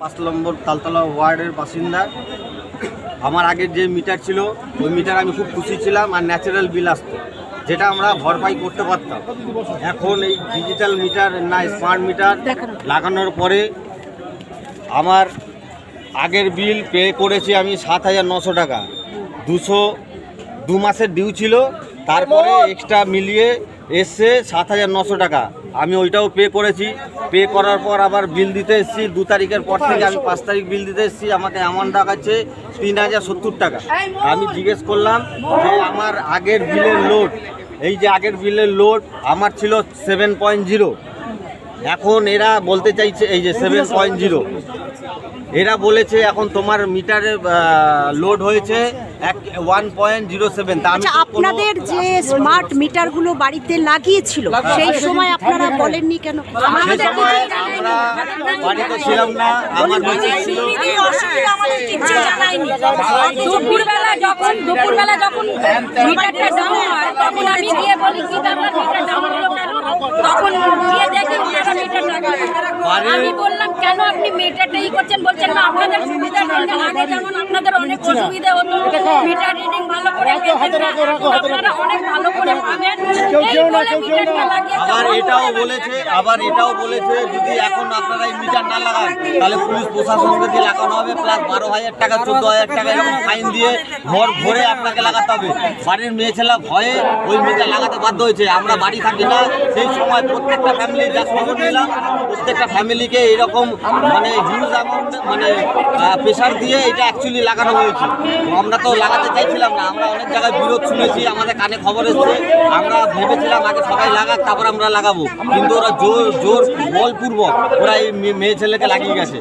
পাঁচ নম্বর তালতলা ওয়ার্ডের বাসিন্দা। আমার আগের যে মিটার ছিল ওই মিটার আমি খুব খুশি ছিলাম আর ন্যাচারাল বিল আসতো যেটা আমরা ভরপাই করতে পারতাম। এখন এই ডিজিটাল মিটার না স্মার্ট মিটার লাগানোর পরে আমার আগের বিল পে করেছি আমি সাত হাজার নশো টাকা। দুশো দু মাসের ডিউ ছিল তারপরে এক্সট্রা মিলিয়ে এসছে সাত হাজার নশো টাকা। আমি ওইটাও পে করেছি। পে করার পর আবার বিল দিতে এসেছি। দু তারিখের পর থেকে আমি পাঁচ তারিখ বিল দিতে এসেছি। আমাকে অ্যামাউন্ট দেখাচ্ছে তিন হাজার সত্তর টাকা। আমি জিজ্ঞেস করলাম যে আমার আগের বিলের লোড এই যে আগের বিলের লোড আমার ছিল সেভেন পয়েন্ট জিরো এখন এরা বলতে চাইছে এই যে সেভেন পয়েন্ট জিরো এরা বলেছে এখন তোমার মিটারে লোড হয়েছে এক ওয়ান পয়েন্ট জিরো সেভেন আপনাদের যে স্মার্ট মিটারগুলো বাড়িতে লাগিয়েছিল সেই সময় আপনারা বলেননি কেন? বাড়িতে ছিলাম না আমার দুপুরবেলা যখন দুপুরবেলা যখন মিটারটা ডাউন হয় তখন আমি গিয়ে বলি কি ব্যাপার মিটার ডাউন হলো কেন? তখন গিয়ে দেখি ওনারা মিটার লাগায় আমি বললাম কেন আপনি মিটারটা ই করছেন? বলছেন না আপনাদের সুবিধা আগে যেমন আপনাদের অনেক অসুবিধা হতো মিটার রিডিং ভালো করে আপনারা অনেক ভালো করে পাবেন। আবার এটাও বলেছে আবার এটাও বলেছে যদি এখন আপনারা এই মিটার না লাগান তাহলে পুলিশ প্রশাসনকে দিয়ে লাগানো হবে প্লাস বারো হাজার টাকা চোদ্দ হাজার টাকা এরকম ফাইন দিয়ে ঘর ভরে আপনাকে লাগাতে হবে। বাড়ির মেয়ে ছেলে ভয়ে ওই মিটার লাগাতে বাধ্য হয়েছে। আমরা বাড়ি থাকি না সেই সময় প্রত্যেকটা ফ্যামিলি যা খবর নিলাম প্রত্যেকটা ফ্যামিলিকে এরকম মানে হিউজ অ্যামাউন্ট মানে প্রেশার দিয়ে এটা অ্যাকচুয়ালি লাগানো হয়েছে। আমরা তো লাগাতে চাইছিলাম না আমরা অনেক জায়গায় বিরোধ শুনেছি আমাদের কানে খবর এসছে আমরা ভেবেছিলাম আগে সবাই লাগাক, তারপর আমরা লাগাবো। কিন্তু ওরা জোর জোর বলপূর্বক ওরা এই মেয়ে- ছেলেকে লাগিয়ে গেছে।